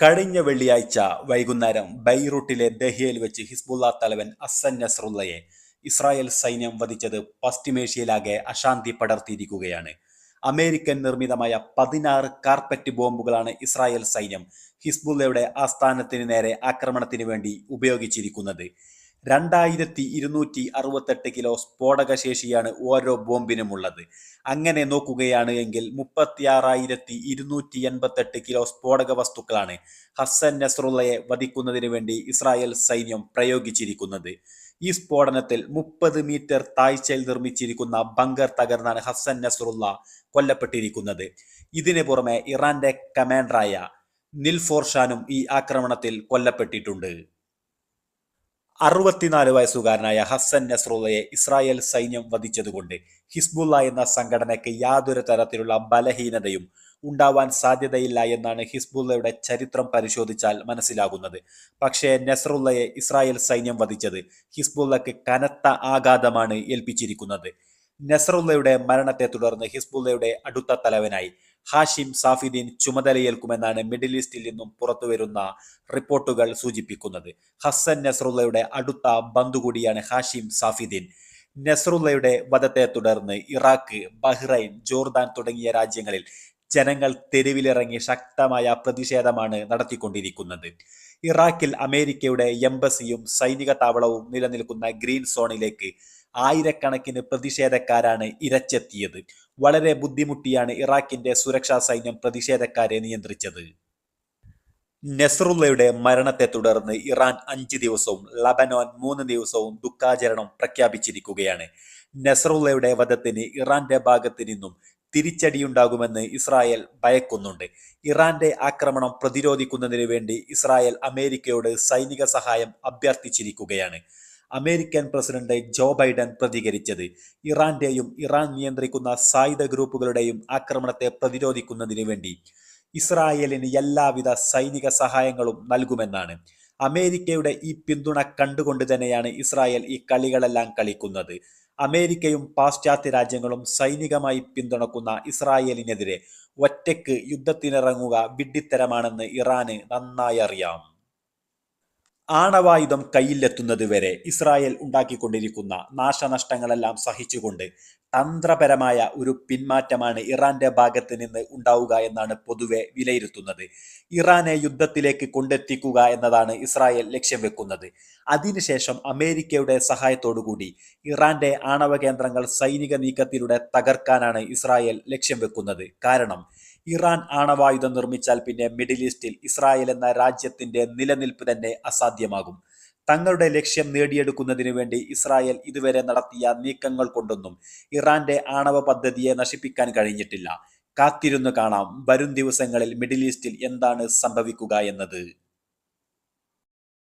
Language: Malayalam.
കഴിഞ്ഞ വെള്ളിയാഴ്ച വൈകുന്നേരം ബൈറൂട്ടിലെ ദഹിയയിൽ വെച്ച് ഹിസ്ബുള്ള തലവൻ അസൻ നസ്രുള്ളയെ ഇസ്രായേൽ സൈന്യം വധിച്ചത് പശ്ചിമേഷ്യയിലാകെ അശാന്തി പടർത്തിയിരിക്കുകയാണ്. അമേരിക്കൻ നിർമ്മിതമായ പതിനാറ് കാർപ്പറ്റ് ബോംബുകളാണ് ഇസ്രായേൽ സൈന്യം ഹിസ്ബുള്ളയുടെ ആസ്ഥാനത്തിന് നേരെ ആക്രമണത്തിന് വേണ്ടി ഉപയോഗിച്ചിരിക്കുന്നത്. രണ്ടായിരത്തി ഇരുന്നൂറ്റി അറുപത്തെട്ട് കിലോ സ്ഫോടക ശേഷിയാണ് ഓരോ ബോംബിനുമുള്ളത്. അങ്ങനെ നോക്കുകയാണ് എങ്കിൽ മുപ്പത്തിയാറായിരത്തി ഇരുന്നൂറ്റി എൺപത്തെട്ട് കിലോ സ്ഫോടക വസ്തുക്കളാണ് ഹസ്സൻ നസ്രുള്ളയെ വധിക്കുന്നതിന് വേണ്ടി ഇസ്രായേൽ സൈന്യം പ്രയോഗിച്ചിരിക്കുന്നത്. ഈ സ്ഫോടനത്തിൽ മുപ്പത് മീറ്റർ താഴ്ചയിൽ നിർമ്മിച്ചിരിക്കുന്ന ബങ്കർ തകർന്നാണ് ഹസ്സൻ നസ്രുള്ള കൊല്ലപ്പെട്ടിരിക്കുന്നത്. ഇതിനു പുറമെ ഇറാന്റെ കമാൻഡറായ നിൽഫോർഷാനും ഈ ആക്രമണത്തിൽ കൊല്ലപ്പെട്ടിട്ടുണ്ട്. അറുപത്തിനാല് വയസ്സുകാരനായ ഹസ്സൻ നസ്രുള്ളയെ ഇസ്രായേൽ സൈന്യം വധിച്ചതുകൊണ്ട് ഹിസ്ബുള്ള എന്ന സംഘടനയ്ക്ക് യാതൊരു തരത്തിലുള്ള ബലഹീനതയും ഉണ്ടാവാൻ സാധ്യതയില്ല എന്നാണ് ഹിസ്ബുള്ളയുടെ ചരിത്രം പരിശോധിച്ചാൽ മനസ്സിലാകുന്നത്. പക്ഷേ നസ്രുള്ളയെ ഇസ്രായേൽ സൈന്യം വധിച്ചത് ഹിസ്ബുള്ളയ്ക്ക് കനത്ത ആഘാതമാണ് ഏൽപ്പിച്ചിരിക്കുന്നത്. നസറുള്ളയുടെ മരണത്തെ തുടർന്ന് ഹിസ്ബുള്ളയുടെ അടുത്ത തലവനായി ഹാഷിം സാഫിദ്ദീൻ ചുമതലയേൽക്കുമെന്നാണ് മിഡിൽ ഈസ്റ്റിൽ നിന്നും പുറത്തുവരുന്ന റിപ്പോർട്ടുകൾ സൂചിപ്പിക്കുന്നത്. ഹസൻ നസറുള്ളയുടെ അടുത്ത ബന്ധു കൂടിയാണ് ഹാഷിം സാഫിദ്ദീൻ നസറുള്ളയുടെ വധത്തെ തുടർന്ന് ഇറാഖ് ബഹ്റൈൻ ജോർദാൻ തുടങ്ങിയ രാജ്യങ്ങളിൽ ജനങ്ങൾ തെരുവിലിറങ്ങി ശക്തമായ പ്രതിഷേധമാണ് നടത്തിക്കൊണ്ടിരിക്കുന്നത്. ഇറാഖിൽ അമേരിക്കയുടെ എംബസിയും സൈനിക താവളവും നിലനിൽക്കുന്ന ഗ്രീൻ സോണിലേക്ക് ആയിരക്കണക്കിന് പ്രതിഷേധക്കാരാണ് ഇരച്ചെത്തിയത്. വളരെ ബുദ്ധിമുട്ടിയാണ് ഇറാഖിന്റെ സുരക്ഷാ സൈന്യം പ്രതിഷേധക്കാരെ നിയന്ത്രിച്ചത്. നെസറുള്ളയുടെ മരണത്തെ തുടർന്ന് ഇറാൻ അഞ്ച് ദിവസവും ലബനോൻ മൂന്ന് ദിവസവും ദുഃഖാചരണം പ്രഖ്യാപിച്ചിരിക്കുകയാണ്. നെസറുള്ളയുടെ വധത്തിന് ഇറാന്റെ ഭാഗത്ത് നിന്നും തിരിച്ചടിയുണ്ടാകുമെന്ന് ഇസ്രായേൽ ഭയക്കുന്നുണ്ട്. ഇറാന്റെ ആക്രമണം പ്രതിരോധിക്കുന്നതിന് വേണ്ടി ഇസ്രായേൽ അമേരിക്കയോട് സൈനിക സഹായം അഭ്യർത്ഥിച്ചിരിക്കുകയാണ്. അമേരിക്കൻ പ്രസിഡന്റ് ജോ ബൈഡൻ പ്രതികരിച്ചത്. ഇറാന്റെയും ഇറാൻ നിയന്ത്രിക്കുന്ന സായുധ ഗ്രൂപ്പുകളുടെയും ആക്രമണത്തെ പ്രതിരോധിക്കുന്നതിനു വേണ്ടി ഇസ്രായേലിന് എല്ലാവിധ സൈനിക സഹായങ്ങളും നൽകുമെന്നാണ്. അമേരിക്കയുടെ ഈ പിന്തുണ കണ്ടുകൊണ്ട് തന്നെയാണ് ഇസ്രായേൽ ഈ കളികളെല്ലാം കളിക്കുന്നത്. അമേരിക്കയും പാശ്ചാത്യ രാജ്യങ്ങളും സൈനികമായി പിന്തുണക്കുന്ന ഇസ്രായേലിനെതിരെ ഒറ്റയ്ക്ക് യുദ്ധത്തിനിറങ്ങുക വിഡ്ഢിത്തരമാണെന്ന് ഇറാന് നന്നായി അറിയാം. ആണവായുധം കയ്യിലെത്തുന്നത് വരെ ഇസ്രായേൽ ഉണ്ടാക്കിക്കൊണ്ടിരിക്കുന്ന നാശനഷ്ടങ്ങളെല്ലാം സഹിച്ചുകൊണ്ട് തന്ത്രപരമായ ഒരു പിന്മാറ്റമാണ് ഇറാന്റെ ഭാഗത്ത് നിന്ന് ഉണ്ടാവുക എന്നാണ് പൊതുവെ വിലയിരുത്തുന്നത്. ഇറാനെ യുദ്ധത്തിലേക്ക് കൊണ്ടെത്തിക്കുക എന്നതാണ് ഇസ്രായേൽ ലക്ഷ്യം വെക്കുന്നത്. അതിനുശേഷം അമേരിക്കയുടെ സഹായത്തോടുകൂടി ഇറാന്റെ ആണവ കേന്ദ്രങ്ങൾ സൈനിക നീക്കത്തിലൂടെ തകർക്കാനാണ് ഇസ്രായേൽ ലക്ഷ്യം വെക്കുന്നത്. കാരണം ഇറാൻ ആണവായുധം നിർമ്മിച്ചാൽ പിന്നെ മിഡിൽ ഈസ്റ്റിൽ ഇസ്രായേൽ എന്ന രാജ്യത്തിന്റെ നിലനിൽപ്പ് തന്നെ അസാധ്യമാകും. തങ്ങളുടെ ലക്ഷ്യം നേടിയെടുക്കുന്നതിനു വേണ്ടി ഇസ്രായേൽ ഇതുവരെ നടത്തിയ നീക്കങ്ങൾ കൊണ്ടൊന്നും ഇറാന്റെ ആണവ പദ്ധതിയെ നശിപ്പിക്കാൻ കഴിഞ്ഞിട്ടില്ല. കാത്തിരുന്നു കാണാം. വരും ദിവസങ്ങളിൽ മിഡിൽ ഈസ്റ്റിൽ എന്താണ് സംഭവിക്കുക എന്നത്.